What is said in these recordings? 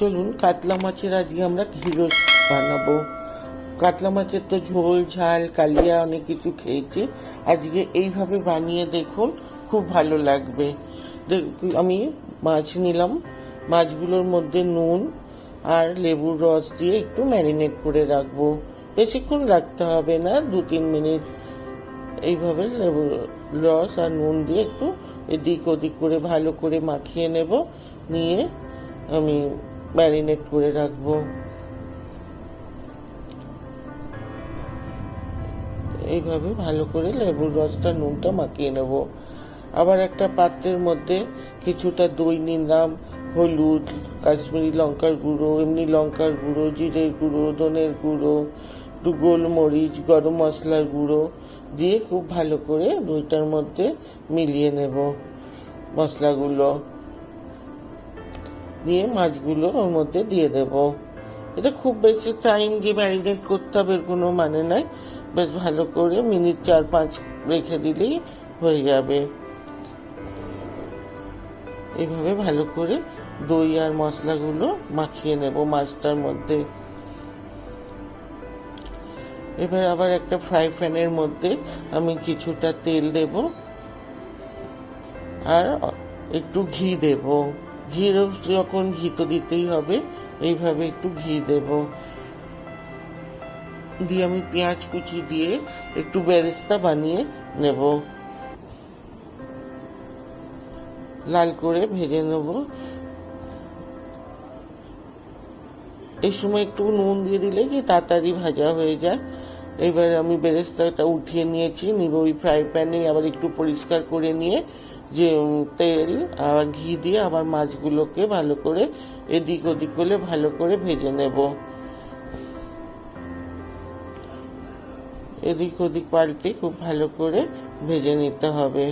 চলুন, কাতলা মাছের আজকে আমরা ঘিরোস বানাবো? কাতলা মাছের তো ঝোল, ঝাল, কালিয়া অনেক কিছু খেয়েছি। আজকে এইভাবে বানিয়ে দেখুন, খুব ভালো লাগবে। আমি মাছ নিলাম। মাছগুলোর মধ্যে নুন আর লেবুর রস দিয়ে একটু ম্যারিনেট করে রাখব। বেশিক্ষণ রাখতে হবে না, দু তিন মিনিট। এইভাবে লেবু রস আর নুন দিয়ে একটু এদিক ওদিক করে ভালো করে মাখিয়ে নেব। নিয়ে আমি ম্যারিনেট করে রাখব। এইভাবে ভালো করে লেবুর রসটা, নুনটা মাখিয়ে নেব। আবার একটা পাত্রের মধ্যে কিছুটা দই নিলাম, হলুদ, কাশ্মীরি লঙ্কার গুঁড়ো, এমনি লঙ্কার গুঁড়ো, জিরের গুঁড়ো, ধনের গুঁড়ো, একটু গোলমরিচ, গরম মশলার গুঁড়ো দিয়ে খুব ভালো করে দইটার মধ্যে মিলিয়ে নেব মশলাগুলো। দিয়ে মাছগুলো ওর মধ্যে দিয়ে দেব। এটা খুব বেশি টাইম দিয়ে ম্যারিনেট করতে হবে কোনো মানে নাই। বেশ ভালো করে মিনিট চার পাঁচ রেখে দিলেই হয়ে যাবে। এভাবে ভালো করে দই আর মশলাগুলো মাখিয়ে নেব মাছটার মধ্যে। এবার আবার একটা ফ্রাই প্যানের মধ্যে আমি কিছুটা তেল দেব। আর একটু ঘি দেব। ঘি যখন ঘি তো দিতেই হবে, এইভাবে একটু ঘি দেব। দিয়ে আমি পেঁয়াজ কুচি দিয়ে একটু বেরেস্তা বানিয়ে নেব। লাল করে ভেজে নেব। এই সময় একটু নুন দিয়ে দিলে কি তাড়াতাড়ি ভাজা হয়ে যায়। এবার আমি বেরেস্তাটা উঠিয়ে নিয়েছি, নিব ওই ফ্রাই প্যানে, আবার একটু পরিষ্কার করে নিয়ে যে তেল আর ঘি দিয়ে আবার মাছগুলোকে ভালো করে এদিক ওদিক করে ভালো করে ভেজে নেব। এদিক ওদিক পাল্টে খুব ভালো করে ভেজে নিতে হবে।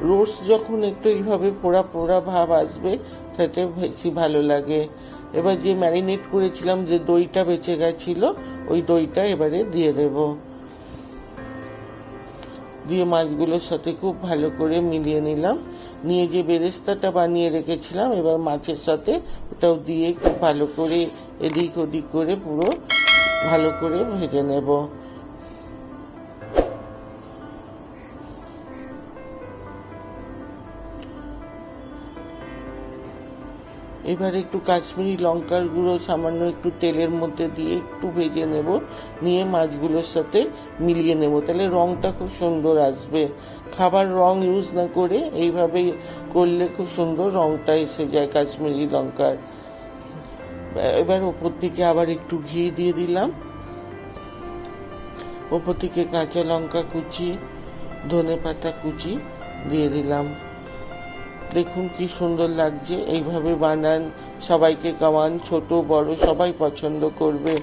রোস্ট যখন একটু এইভাবে পোড়া পোড়া ভাব আসবে সেটা বেশি ভালো লাগে। এবার যে ম্যারিনেট করেছিলাম যে দইটা বেঁচে গেছিল, ওই দইটা এবারে দিয়ে দেব। দিয়ে মাছগুলোর সাথে খুব ভালো করে মিলিয়ে নিলাম। নিয়ে যে বেরেস্তাটা বানিয়ে রেখেছিলাম, এবার মাছের সাথে ওটাও দিয়ে খুব ভালো করে এদিক ওদিক করে পুরো ভালো করে ভেজে নেব। এবার একটু কাশ্মীরি লঙ্কার গুঁড়ো, সামান্য একটু তেলের মধ্যে দিয়ে একটু ভেজে নেব। নিয়ে মাছগুলোর সাথে মিলিয়ে নেব। তাহলে রংটা খুব সুন্দর আসবে। খাবার রং ইউজ না করে এইভাবে করলে খুব সুন্দর রংটা এসে যায় কাশ্মীরি লঙ্কার। এবার ওপর থেকে আবার একটু ঘি দিয়ে দিলাম। ওপর থেকে কাঁচা লঙ্কা কুচি, ধনে পাতা কুচি দিয়ে দিলাম। দেখুন কি সুন্দর লাগছে। এইভাবে বানান সবাইকে কামান ছোট বড় সবাই পছন্দ করবে।